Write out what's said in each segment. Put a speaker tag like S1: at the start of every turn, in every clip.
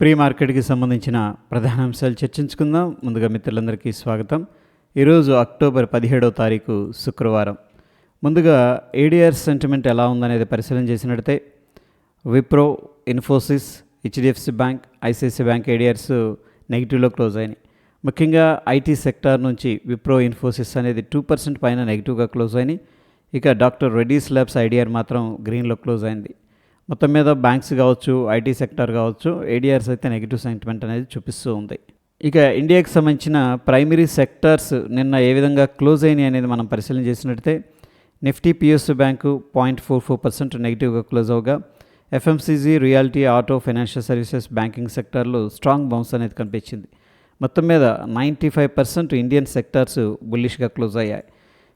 S1: Pre మార్కెట్కి సంబంధించిన ప్రధాన అంశాలు చర్చించుకుందాం. ముందుగా మిత్రులందరికీ స్వాగతం. ఈరోజు అక్టోబర్ పదిహేడవ తారీఖు శుక్రవారం. ముందుగా ఏడిఆర్ సెంటిమెంట్ ఎలా ఉందనేది పరిశీలన చేసినట్టయితే Wipro Infosys HDFC bank ICICI bank ADRs నెగిటివ్లో close అయినాయి. ముఖ్యంగా ఐటీ సెక్టార్ నుంచి విప్రో ఇన్ఫోసిస్ అనేది టూ పర్సెంట్ పైన నెగిటివ్గా క్లోజ్ అయినాయి. ఇక డాక్టర్ రెడ్డీస్ ల్యాబ్స్ ఐడిఆర్ మాత్రం గ్రీన్లో క్లోజ్ అయింది. మొత్తం మీద బ్యాంక్స్ కావచ్చు ఐటీ సెక్టర్ కావచ్చు ఏడిఆర్స్ అయితే నెగిటివ్ సెంటిమెంట్ అనేది చూపిస్తూ ఉంది. ఇక ఇండియాకి సంబంధించిన ప్రైమరీ సెక్టర్స్ నిన్న ఏ విధంగా క్లోజ్ అయినాయి అనేది మనం పరిశీలన చేసినట్టయితే Nifty PS bank point four four percent నెగిటివ్గా close అవగా FMCG realty auto financial services banking సెక్టర్లో స్ట్రాంగ్ బౌన్స్ అనేది కనిపించింది. మొత్తం మీద ninety five percent Indian sectors బుల్లిష్గా close అయ్యాయి.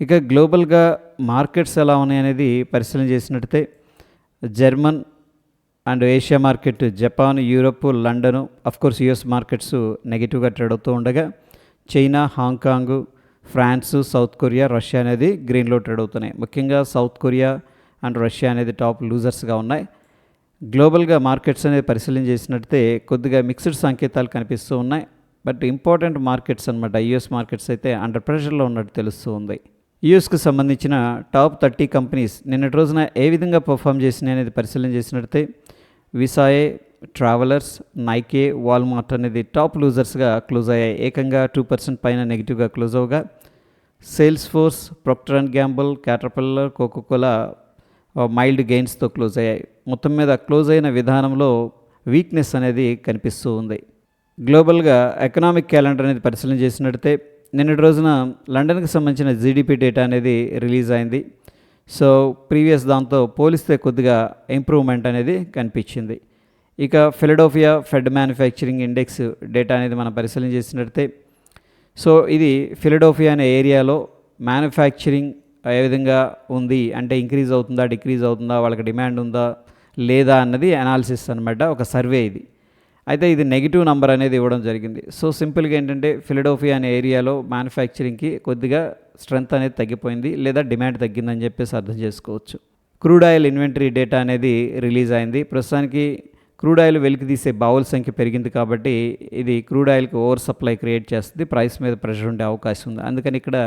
S1: ఇక గ్లోబల్గా మార్కెట్స్ ఎలా ఉన్నాయనేది పరిశీలన చేసినట్టయితే German and Asia market Japan Europe London course US markets నెగిటివ్గా ట్రేడ్ అవుతూ ఉండగా China Hong Kong France South Korea Russia అనేది గ్రీన్లో ట్రేడ్ అవుతున్నాయి. ముఖ్యంగా సౌత్ కొరియా అండ్ రష్యా అనేది టాప్ లూజర్స్గా ఉన్నాయి. గ్లోబల్గా మార్కెట్స్ అనేది పరిశీలన చేసినట్టయితే కొద్దిగా మిక్స్డ్ సంకేతాలు కనిపిస్తూ ఉన్నాయి. బట్ ఇంపార్టెంట్ మార్కెట్స్ అనమాట యుఎస్ మార్కెట్స్ అయితే అండర్ ప్రెషర్లో ఉన్నట్టు తెలుస్తూ ఉంది. యూఎస్కు సంబంధించిన టాప్ థర్టీ కంపెనీస్ నిన్నటి రోజున ఏ విధంగా పర్ఫామ్ చేసినాయి అనేది పరిశీలన చేసినట్టయితే విసాయే ట్రావెలర్స్ నైకే వాల్మార్ట్ అనేది టాప్ లూజర్స్గా క్లోజ్ అయ్యాయి. ఏకంగా టూ పర్సెంట్ పైన నెగిటివ్గా close అవగా Salesforce Procter and Gamble Caterpillar Coca Cola mild గెయిన్స్తో close అయ్యాయి. మొత్తం మీద క్లోజ్ అయిన విధానంలో వీక్నెస్ అనేది కనిపిస్తూ ఉంది. గ్లోబల్గా ఎకనామిక్ క్యాలెండర్ అనేది పరిశీలన చేసినట్టయితే నిన్నటి రోజున లండన్కి సంబంధించిన జీడిపి డేటా అనేది రిలీజ్ అయింది. సో ప్రీవియస్ దాంతో పోలిస్తే కొద్దిగా ఇంప్రూవ్మెంట్ అనేది కనిపించింది. ఇక Philadelphia fed manufacturing index data అనేది మనం పరిశీలన చేసినట్టయితే సో ఇది ఫిలడోఫియా అనే ఏరియాలో మ్యానుఫ్యాక్చరింగ్ ఏ విధంగా ఉంది అంటే ఇంక్రీజ్ అవుతుందా డిక్రీజ్ అవుతుందా వాళ్ళకి డిమాండ్ ఉందా లేదా అన్నది అనాలిసిస్ అనమాట ఒక సర్వే ఇది. అయితే ఇది నెగిటివ్ నంబర్ అనేది ఇవ్వడం జరిగింది. సో సింపుల్గా ఏంటంటే ఫిలడోఫియా అనే ఏరియాలో మ్యానుఫ్యాక్చరింగ్కి కొద్దిగా స్ట్రెంత్ అనేది తగ్గిపోయింది లేదా డిమాండ్ తగ్గిందని చెప్పేసి అర్థం చేసుకోవచ్చు. క్రూడ్ ఆయిల్ ఇన్వెంటరీ డేటా అనేది రిలీజ్ అయింది. ప్రస్తుతానికి క్రూడ్ ఆయిల్ వెలికి తీసే బావుల సంఖ్య పెరిగింది కాబట్టి ఇది క్రూడ్ ఆయిల్కి ఓవర్ సప్లై క్రియేట్ చేస్తుంది ప్రైస్ మీద ప్రెషర్ ఉండే అవకాశం ఉంది. అందుకని ఇక్కడ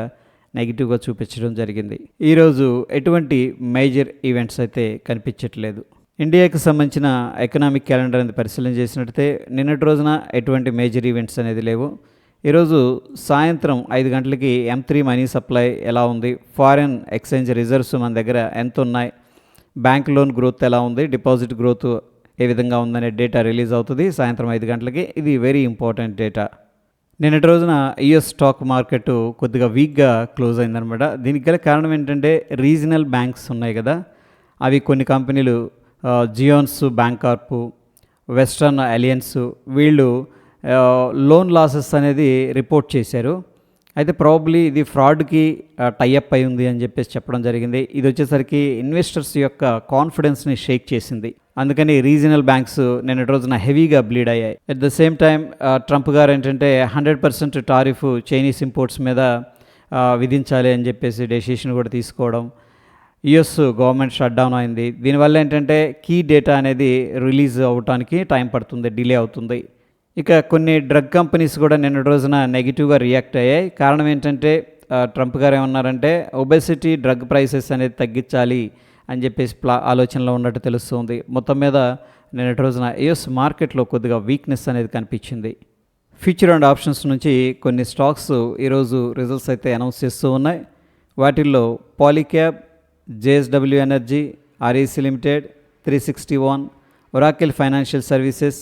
S1: నెగిటివ్గా చూపించడం జరిగింది. ఈరోజు ఎటువంటి మేజర్ ఈవెంట్స్ అయితే కనిపించట్లేదు. ఇండియాకి సంబంధించిన ఎకనామిక్ క్యాలెండర్ అనేది పరిశీలన చేసినట్టయితే నిన్నటి రోజున ఎటువంటి మేజర్ ఈవెంట్స్ అనేది లేవు. ఈరోజు సాయంత్రం ఐదు గంటలకి ఎం త్రీ మనీ సప్లై ఎలా ఉంది? ఫారెన్ ఎక్స్చేంజ్ రిజర్వ్స్ మన దగ్గర ఎంత ఉన్నాయి? బ్యాంక్ లోన్ గ్రోత్ ఎలా ఉంది? డిపాజిట్ గ్రోత్ ఏ విధంగా ఉందనే డేటా రిలీజ్ అవుతుంది. సాయంత్రం ఐదు గంటలకి ఇది వెరీ ఇంపార్టెంట్ డేటా. నిన్నటి రోజున యుఎస్ స్టాక్ మార్కెట్ కొద్దిగా వీక్గా క్లోజ్ అయిందనమాట దీనికి గల కారణం ఏంటంటే రీజనల్ బ్యాంక్స్ ఉన్నాయి కదా. అవి కొన్ని కంపెనీలు జియోన్స్ బ్యాంకార్పు వెస్ట్రన్ అలియన్స్ వీళ్ళు లోన్ లాసెస్ అనేది రిపోర్ట్ చేశారు. అయితే ప్రాబ్లీ ఇది ఫ్రాడ్కి టైఅప్ అయి ఉంది అని చెప్పేసి చెప్పడం జరిగింది. ఇది వచ్చేసరికి ఇన్వెస్టర్స్ యొక్క కాన్ఫిడెన్స్ని షేక్ చేసింది. అందుకని రీజనల్ బ్యాంక్స్ నేను రోజున హెవీగా బ్లీడ్ అయ్యాయి. At the same time Trump గారు ఏంటంటే hundred percent tariff Chinese imports మీద విధించాలి అని చెప్పేసి డెసిషన్ కూడా తీసుకోవడం యుఎస్ గవర్నమెంట్ షట్ డౌన్ అయింది. దీనివల్ల ఏంటంటే కీ డేటా అనేది రిలీజ్ అవ్వటానికి టైం పడుతుంది డిలే అవుతుంది. ఇక కొన్ని డ్రగ్ కంపెనీస్ కూడా నిన్న రోజున నెగిటివ్గా రియాక్ట్ అయ్యాయి. కారణం ఏంటంటే ట్రంప్ గారు ఏమన్నారంటే ఒబెసిటీ డ్రగ్ ప్రైసెస్ అనేది తగ్గించాలి అని చెప్పేసి ప్లా ఆలోచనలో ఉన్నట్టు తెలుస్తుంది. మొత్తం మీద నిన్నటి రోజున యుఎస్ మార్కెట్లో కొద్దిగా వీక్నెస్ అనేది కనిపించింది. ఫ్యూచర్ అండ్ ఆప్షన్స్ నుంచి కొన్ని స్టాక్స్ ఈరోజు రిజల్ట్స్ అయితే అనౌన్స్ చేస్తూ ఉన్నాయి. వాటిల్లో Polycab JSW energy REC limited three sixty one Oracle financial services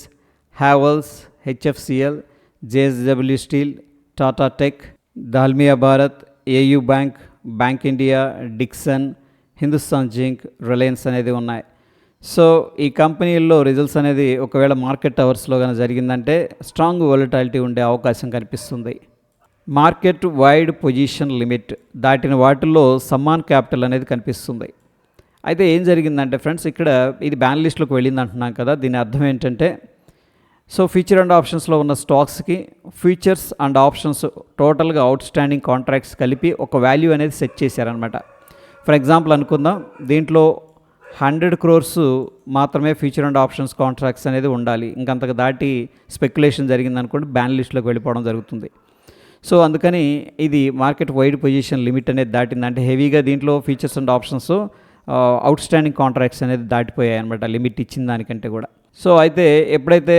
S1: Havells HFCL JSW steel Tata tech Dalmia Bharat AU bank bank India Dixon Hindustan zinc Reliance అనేది ఉన్నాయి. So ఈ కంపెనీల్లో results అనేది ఒకవేళ మార్కెట్ అవర్స్లో కానీ జరిగిందంటే స్ట్రాంగ్ వాలిటాలిటీ ఉండే అవకాశం కనిపిస్తుంది. మార్కెట్ వైడ్ పొజిషన్ లిమిట్ దాటిన వాటిల్లో సమ్మాన్ క్యాపిటల్ అనేది కనిపిస్తుంది. అయితే ఏం జరిగిందంటే ఫ్రెండ్స్ ఇక్కడ ఇది బ్యాన్ లిస్ట్లోకి వెళ్ళింది అంటున్నాం కదా దీని అర్థం ఏంటంటే సో ఫ్యూచర్ అండ్ ఆప్షన్స్లో ఉన్న స్టాక్స్కి ఫ్యూచర్స్ అండ్ ఆప్షన్స్ టోటల్గా అవుట్ స్టాండింగ్ కాంట్రాక్ట్స్ కలిపి ఒక వాల్యూ అనేది సెట్ చేశారనమాట ఫర్ ఎగ్జాంపుల్ అనుకుందాం దీంట్లో హండ్రెడ్ క్రోర్స్ మాత్రమే ఫ్యూచర్ అండ్ ఆప్షన్స్ కాంట్రాక్ట్స్ అనేది ఉండాలి. ఇంకంతకు దాటి స్పెక్యులేషన్ జరిగిందనుకోండి బ్యాన్ లిస్ట్లోకి వెళ్ళిపోవడం జరుగుతుంది. సో అందుకని ఇది మార్కెట్ వైడ్ పొజిషన్ లిమిట్ అనేది దాటింది. అంటే హెవీగా దీంట్లో features and options outstanding contracts అనేది దాటిపోయాయి అనమాట లిమిట్ ఇచ్చిన దానికంటే కూడా. సో అయితే ఎప్పుడైతే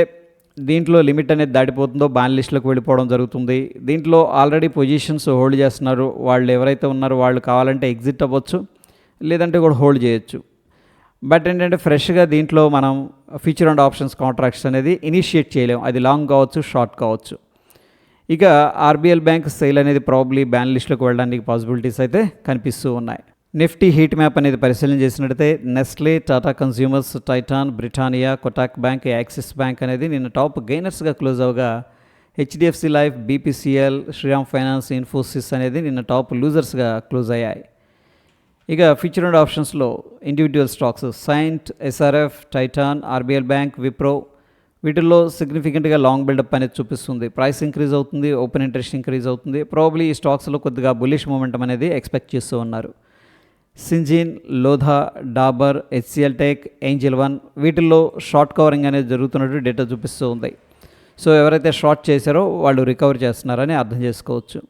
S1: దీంట్లో లిమిట్ అనేది దాటిపోతుందో బ్యాన్ లిస్ట్లోకి వెళ్ళిపోవడం జరుగుతుంది. దీంట్లో ఆల్రెడీ పొజిషన్స్ హోల్డ్ చేస్తున్నారు. వాళ్ళు ఎవరైతే ఉన్నారో వాళ్ళు కావాలంటే ఎగ్జిట్ అవ్వచ్చు లేదంటే కూడా హోల్డ్ చేయొచ్చు. బట్ ఏంటంటే ఫ్రెష్గా దీంట్లో మనం ఫ్యూచర్ అండ్ ఆప్షన్స్ కాంట్రాక్ట్స్ అనేది ఇనిషియేట్ చేయలేము. అది లాంగ్ కావచ్చు షార్ట్ కావచ్చు. ఇక ఆర్బీఎల్ బ్యాంక్ సేల్ అనేది ప్రాబ్లీ బ్యాన్ లిస్ట్లోకి వెళ్ళడానికి పాసిబిలిటీస్ అయితే కనిపిస్తూ ఉన్నాయి. నిఫ్టీ హీట్ మ్యాప్ అనేది పరిశీలన చేసినట్టయితే Nestle Tata consumers Titan Britannia Kotak bank Axis bank అనేది నిన్న టాప్ గెయినర్స్గా close అవగా HDFC life BPCL Shriram finance Infosys అనేది నిన్న టాప్ లూజర్స్గా క్లోజ్ అయ్యాయి. ఇక ఫ్యూచర్ అండ్ ఆప్షన్స్లో individual stocks Cyient SRF Titan RBL bank Wipro వీటిల్లో సిగ్నిఫికెంట్గా లాంగ్ బిల్డప్ అనేది చూపిస్తుంది. ప్రైస్ ఇంక్రీజ్ అవుతుంది ఓపెన్ ఇంట్రెస్ట్ ఇంక్రీజ్ అవుతుంది. ప్రాబ్లీ ఈ స్టాక్స్లో కొద్దిగా బులిష్ మూమెంటం అనేది ఎక్స్పెక్ట్ చేస్తూ ఉన్నారు. Syngene Lodha Dabur HCL tech angel one వీటిల్లో షార్ట్ కవరింగ్ అనేది జరుగుతున్నట్టు డేటా చూపిస్తూ ఉంది. సో ఎవరైతే షార్ట్ చేశారో వాళ్ళు రికవర్ చేస్తున్నారని అర్థం చేసుకోవచ్చు.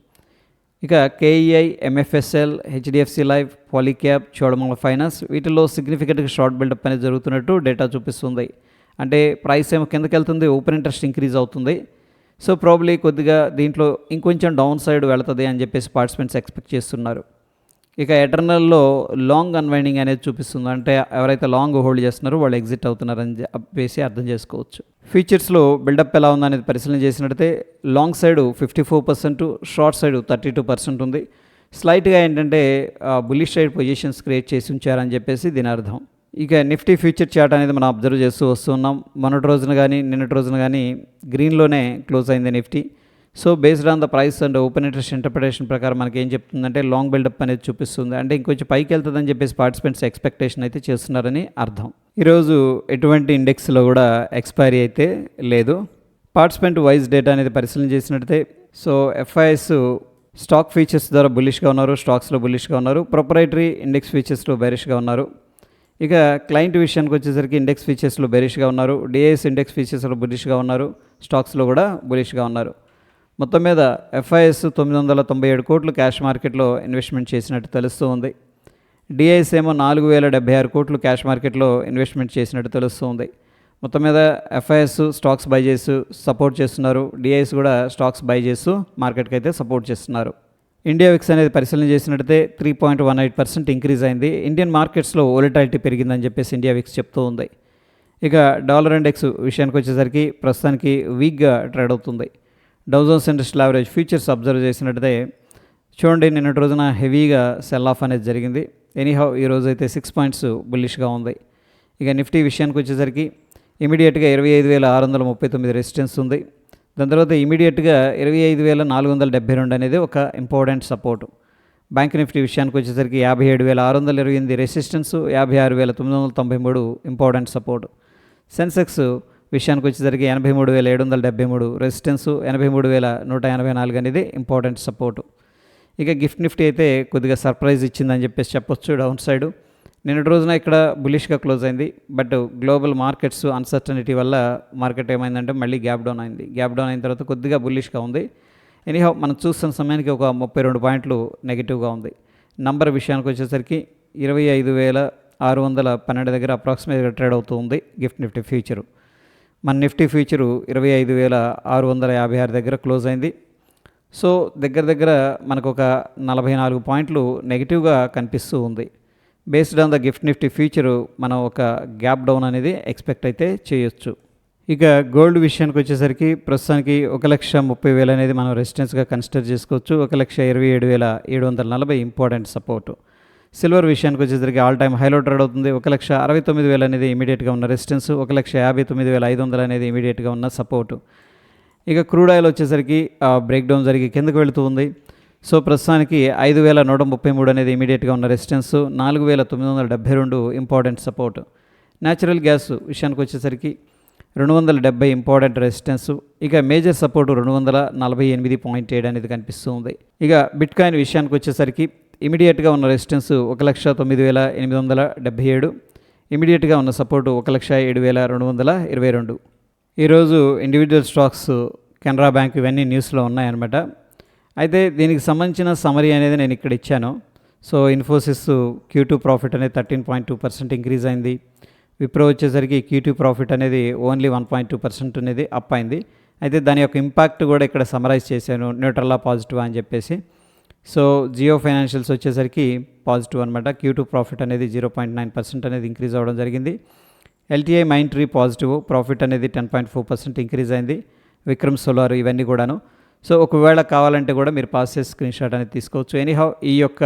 S1: ఇక KEI MFSL HDFC life Polycab చోడమల finance వీటిల్లో సిగ్నిఫికెంట్గా షార్ట్ బిల్డప్ అనేది జరుగుతున్నట్టు డేటా చూపిస్తుంది. అంటే ప్రైస్ ఏమో కిందకి వెళ్తుంది ఓపెన్ ఇంట్రెస్ట్ ఇంక్రీజ్ అవుతుంది. సో ప్రాబ్లీ కొద్దిగా దీంట్లో ఇంకొంచెం డౌన్ సైడ్ వెళుతుంది అని చెప్పేసి పార్టిసిపెంట్స్ ఎక్స్పెక్ట్ చేస్తున్నారు. ఇక ఎటర్నల్లో లాంగ్ అన్వైండింగ్ అనేది చూపిస్తుంది. అంటే ఎవరైతే లాంగ్ హోల్డ్ చేస్తున్నారో వాళ్ళు ఎగ్జిట్ అవుతున్నారని చెప్పేసి అర్థం చేసుకోవచ్చు. ఫీచర్స్లో బిల్డప్ ఎలా ఉందనేది పరిశీలన చేసినట్టయితే long side fifty four percent short side thirty two percent ఉంది. స్లైట్గా ఏంటంటే బుల్లిష్ సైడ్ పొజిషన్స్ క్రియేట్ చేసి ఉంచారని చెప్పేసి దీని అర్థం. ఇక నిఫ్టీ ఫ్యూచర్ చార్ట్ అనేది మనం అబ్జర్వ్ చేస్తూ వస్తున్నాం మొన్నటి రోజున కానీ నిన్నటి రోజున కానీ గ్రీన్లోనే క్లోజ్ అయింది Nifty. So based on the price and open interest interpretation ప్రకారం మనకి ఏం చెప్తుందంటే లాంగ్ బిల్డప్ అనేది చూపిస్తుంది. అంటే ఇంకొంచెం పైకి వెళ్తుందని చెప్పేసి పార్టిసిపెంట్స్ ఎక్స్పెక్టేషన్ అయితే చేస్తున్నారని అర్థం. ఈరోజు ఎటువంటి ఇండెక్స్లో కూడా ఎక్స్పైరీ అయితే లేదు. పార్టిసిపెంట్ వైజ్ డేటా అనేది పరిశీలన చేసినట్టయితే సో ఎఫ్ఐఎస్ స్టాక్ ఫీచర్స్ ద్వారా బులిష్గా ఉన్నారు స్టాక్స్లో బులిష్గా ఉన్నారు ప్రొపరైటరీ ఇండెక్స్ ఫీచర్స్లో బెరిష్గా ఉన్నారు. ఇక క్లయింట్ విషయానికి వచ్చేసరికి ఇండెక్స్ ఫీచర్స్లో బెరిష్గా ఉన్నారు. డిఐఎస్ ఇండెక్స్ ఫీచర్స్లో బులిష్గా ఉన్నారు. స్టాక్స్లో కూడా బులిష్గా ఉన్నారు. మొత్తం మీద ఎఫ్ఐఎస్ తొమ్మిది వందల తొంభై ఏడు కోట్లు క్యాష్ మార్కెట్లో ఇన్వెస్ట్మెంట్ చేసినట్టు తెలుస్తూ ఉంది. డిఐఎస్ ఏమో నాలుగు వేల డెబ్బై ఆరు కోట్లు క్యాష్ మార్కెట్లో ఇన్వెస్ట్మెంట్ చేసినట్టు తెలుస్తూ ఉంది. మొత్తం మీద ఎఫ్ఐఎస్ స్టాక్స్ బై చేస్తూ సపోర్ట్ చేస్తున్నారు. డిఐఎస్ కూడా స్టాక్స్ బై చేస్తూ మార్కెట్కి అయితే సపోర్ట్ చేస్తున్నారు. ఇండియా విక్స్ అనేది పరిశీలన చేసినట్టయితే three point one eight percent increase అయింది. ఇండియన్ మార్కెట్స్లో ఓలిటాలిటీ పెరిగిందని చెప్పేసి ఇండియా విక్స్ చెప్తూ ఉంది. ఇక డాలర్ ఇండెక్స్ విషయానికి వచ్చేసరికి ప్రస్తుతానికి వీక్గా ట్రేడ్ అవుతుంది. Dow Jones industrial average futures observe చేసినట్టయితే చూడండి నిన్నటి రోజున హెవీగా సెల్ ఆఫ్ అనేది జరిగింది. ఎనీహౌ ఈ రోజు అయితే సిక్స్ పాయింట్స్ బుల్లిష్గా ఉంది. ఇక నిఫ్టీ విషయానికి వచ్చేసరికి ఇమీడియట్గా ఇరవై ఐదు వేల ఆరు వందల ముప్పై తొమ్మిది రెసిస్టెన్స్ ఉంది. దాని తర్వాత ఇమీడియట్గా ఇరవై ఐదు వేల నాలుగు వందల డెబ్బై రెండు అనేది ఒక ఇంపార్టెంట్ సపోర్ట్. బ్యాంక్ నిఫ్టీ విషయానికి వచ్చేసరికి యాభై ఏడు వేల ఆరు వందల ఇరవై ఎనిమిది రెసిస్టెన్స్ యాభై ఆరు వేల తొమ్మిది వందల తొంభై మూడు ఇంపార్టెంట్ సపోర్ట్. సెన్సెక్స్ విషయానికి వచ్చేసరికి ఎనభై మూడు వేల ఏడు వందల డెబ్బై మూడు రెసిస్టెన్స్ ఎనభై మూడు వేల నూట ఎనభై నాలుగు అనేది ఇంపార్టెంట్ సపోర్ట్. ఇక గిఫ్ట్ నిఫ్టీ అయితే కొద్దిగా సర్ప్రైజ్ ఇచ్చిందని చెప్పేసి చెప్పొచ్చు డౌన్ సైడ్. నిన్నటి రోజున ఇక్కడ బులిష్గా క్లోజ్ అయింది. బట్ గ్లోబల్ మార్కెట్స్ అన్సర్టనిటీ వల్ల మార్కెట్ ఏమైందంటే మళ్ళీ గ్యాప్ డౌన్ అయింది. గ్యాప్ డౌన్ అయిన తర్వాత కొద్దిగా బులిష్గా ఉంది. ఎనీహౌ మనం చూస్తున్న సమయానికి ఒక ముప్పై రెండు పాయింట్లు నెగిటివ్గా ఉంది. నంబర్ విషయానికి వచ్చేసరికి ఇరవై ఐదు వేల ఆరు వందల పన్నెండు దగ్గర అప్రాక్సిమేట్గా ట్రేడ్ అవుతూ ఉంది. గిఫ్ట్ నిఫ్టీ ఫ్యూచరు మన నిఫ్టీ ఫ్యూచరు ఇరవై ఐదు వేల ఆరు వందల యాభై ఆరు దగ్గర క్లోజ్ అయింది. సో దగ్గర దగ్గర మనకు ఒక నలభై నాలుగు పాయింట్లు నెగిటివ్గా కనిపిస్తూ ఉంది. Based on the GIFT Nifty future మనం ఒక గ్యాప్ డౌన్ అనేది ఎక్స్పెక్ట్ అయితే చేయొచ్చు. ఇక గోల్డ్ విషయానికి వచ్చేసరికి ప్రస్తుతానికి ఒక లక్ష ముప్పై వేలు అనేది మనం రెసిస్టెన్స్గా కన్సిడర్ చేసుకోవచ్చు. ఒక లక్ష ఇరవై ఏడు వేల ఏడు వందల నలభై ఇంపార్టెంట్ సపోర్టు. సిల్వర్ విషయానికి వచ్చేసరికి ఆల్ టైమ్ హైలో ట్రేడ్ అవుతుంది. ఒక లక్ష అరవై తొమ్మిది వేలు అనేది ఇమీడియట్గా ఉన్న రెసిస్టెన్స్. ఒక లక్ష యాభై తొమ్మిది వేల ఐదు వందలు అనేది ఇమీడియట్గా ఉన్న సపోర్టు. ఇక క్రూడ్ ఆయిల్ వచ్చేసరికి బ్రేక్ డౌన్ జరిగి కిందకు వెళుతూ ఉంది. సో ప్రస్తుతానికి ఐదు వేల నూట ముప్పై మూడు అనేది ఇమీడియట్గా ఉన్న రెసిస్టెన్స్ నాలుగు వేల తొమ్మిది వందల డెబ్బై రెండు ఇంపార్టెంట్ సపోర్ట్. న్యాచురల్ గ్యాస్ విషయానికి వచ్చేసరికి రెండు వందల డెబ్బై ఇంపార్టెంట్ రెసిస్టెన్స్ ఇక మేజర్ సపోర్ట్ రెండు వందల నలభై ఎనిమిది పాయింట్ ఏడు అనేది కనిపిస్తూ ఉంది. ఇక బిట్ కాయిన్ విషయానికి వచ్చేసరికి ఇమీడియట్గా ఉన్న రెసిస్టెన్స్ ఒక లక్ష తొమ్మిది వేల ఎనిమిది వందల డెబ్బై ఏడు ఇమీడియట్గా ఉన్న సపోర్టు ఒక లక్ష ఏడు వేల రెండు వందల ఇరవై రెండు. ఈరోజు ఇండివిజువల్ స్టాక్స్ కెనరా బ్యాంక్ ఇవన్నీ న్యూస్లో ఉన్నాయన్నమాట. అయితే దీనికి సంబంధించిన సమరీ అనేది నేను ఇక్కడ ఇచ్చాను. So Infosys Q two profit అనేది thirteen point two percent increase అయింది. విప్రో వచ్చేసరికి క్యూ టూ ప్రాఫిట్ అనేది only one point two percent అనేది అప్ అయింది. అయితే దాని యొక్క ఇంపాక్ట్ కూడా ఇక్కడ సమరైజ్ చేశాను న్యూట్రల్లా పాజిటివ్ అని చెప్పేసి. సో జియో ఫైనాన్షియల్స్ వచ్చేసరికి పాజిటివ్ అనమాట క్యూ టూ ప్రాఫిట్ అనేది జీరో పాయింట్ నైన్ పర్సెంట్ అనేది ఇంక్రీజ్ అవ్వడం జరిగింది. LTI Mindtree positive profit అనేది ten point four percent increase అయింది. విక్రమ్ సోలార్ ఇవన్నీ కూడాను. సో ఒకవేళ కావాలంటే కూడా మీరు పాస్ చేసి స్క్రీన్ షాట్ అనేది తీసుకోవచ్చు. ఎనీహౌ ఈ యొక్క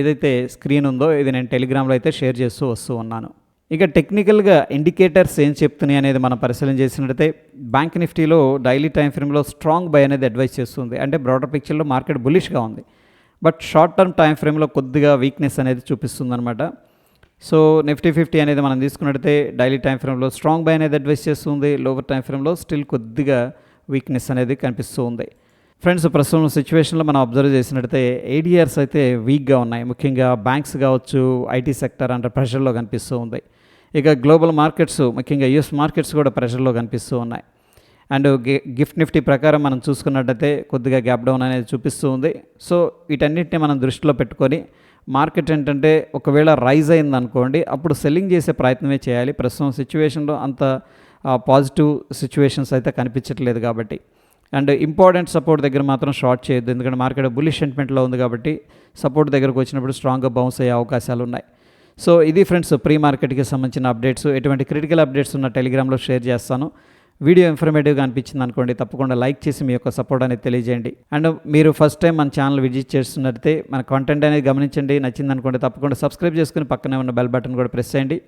S1: ఏదైతే స్క్రీన్ ఉందో ఇది నేను టెలిగ్రామ్లో అయితే షేర్ చేస్తూ వస్తూ ఉన్నాను. ఇక టెక్నికల్గా ఇండికేటర్స్ ఏం చెప్తున్నాయి అనేది మనం పరిశీలన చేసినట్టయితే బ్యాంక్ నిఫ్టీలో డైలీ టైం ఫ్రేమ్లో స్ట్రాంగ్ బై అనేది అడ్వైస్ చేస్తుంది. అంటే బ్రాడర్ పిక్చర్లో మార్కెట్ బులిష్గా ఉంది. బట్ షార్ట్ టర్మ్ టైం ఫ్రేమ్లో కొద్దిగా వీక్నెస్ అనేది చూపిస్తుంది అనమాట సో నిఫ్టీ ఫిఫ్టీ అనేది మనం తీసుకున్నట్టయితే డైలీ టైం ఫ్రేమ్లో స్ట్రాంగ్ బై అనేది అడ్వైస్ చేస్తుంది. లోవర్ టైం ఫ్రేమ్లో స్టిల్ కొద్దిగా వీక్నెస్ అనేది కనిపిస్తూ ఉంది. ఫ్రెండ్స్ ప్రస్తుతం సిచ్యువేషన్లో మనం అబ్జర్వ్ చేసినట్టయితే ఏడిఆర్స్ అయితే వీక్గా ఉన్నాయి. ముఖ్యంగా బ్యాంక్స్ కావచ్చు ఐటీ సెక్టర్ అంటే ప్రెషర్లో కనిపిస్తూ ఉంది. ఇక గ్లోబల్ మార్కెట్స్ ముఖ్యంగా యూఎస్ మార్కెట్స్ కూడా ప్రెషర్లో కనిపిస్తూ ఉన్నాయి. అండ్ గిఫ్ట్ నిఫ్టీ ప్రకారం మనం చూసుకున్నట్టయితే కొద్దిగా గ్యాప్ డౌన్ అనేది చూపిస్తూ ఉంది. సో వీటన్నిటిని మనం దృష్టిలో పెట్టుకొని మార్కెట్ ఏంటంటే ఒకవేళ రైజ్ అయింది అనుకోండి అప్పుడు సెల్లింగ్ చేసే ప్రయత్నమే చేయాలి. ప్రస్తుతం సిచ్యువేషన్లో అంత పాజిటివ్ సిచ్యువేషన్స్ అయితే కనిపించట్లేదు కాబట్టి. అండ్ ఇంపార్టెంట్ సపోర్ట్ దగ్గర మాత్రం షార్ట్ చేయొద్దు. ఎందుకంటే మార్కెట్ బుల్లిష్ సెంటిమెంట్లో ఉంది కాబట్టి సపోర్ట్ దగ్గరకు వచ్చినప్పుడు స్ట్రాంగ్గా బౌన్స్ అయ్యే అవకాశాలు ఉన్నాయి. సో ఇది ఫ్రెండ్స్ ప్రీ మార్కెట్కి సంబంధించిన అప్డేట్స్. ఎటువంటి క్రిటికల్ అప్డేట్స్ ఉన్న టెలిగ్రామ్లో షేర్ చేస్తాను. వీడియో ఇన్ఫర్మేటివ్గా అనిపించింది అనుకోండి తప్పకుండా లైక్ చేసి మీ యొక్క సపోర్ట్ అనేది తెలియజేయండి. అండ్ మీరు ఫస్ట్ టైం మన ఛానల్ విజిట్ చేస్తున్నట్టయితే మన కంటెంట్ అనేది గమనించండి. నచ్చింది అనుకోండి తప్పకుండా సబ్స్క్రైబ్ చేసుకుని పక్కనే ఉన్న బెల్ బటన్ కూడా ప్రెస్ చేయండి.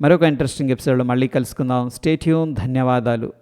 S1: మరొక ఇంట్రెస్టింగ్ ఎపిసోడ్లో మళ్ళీ కలుసుకుందాం. స్టేట్యూన్ ధన్యవాదాలు.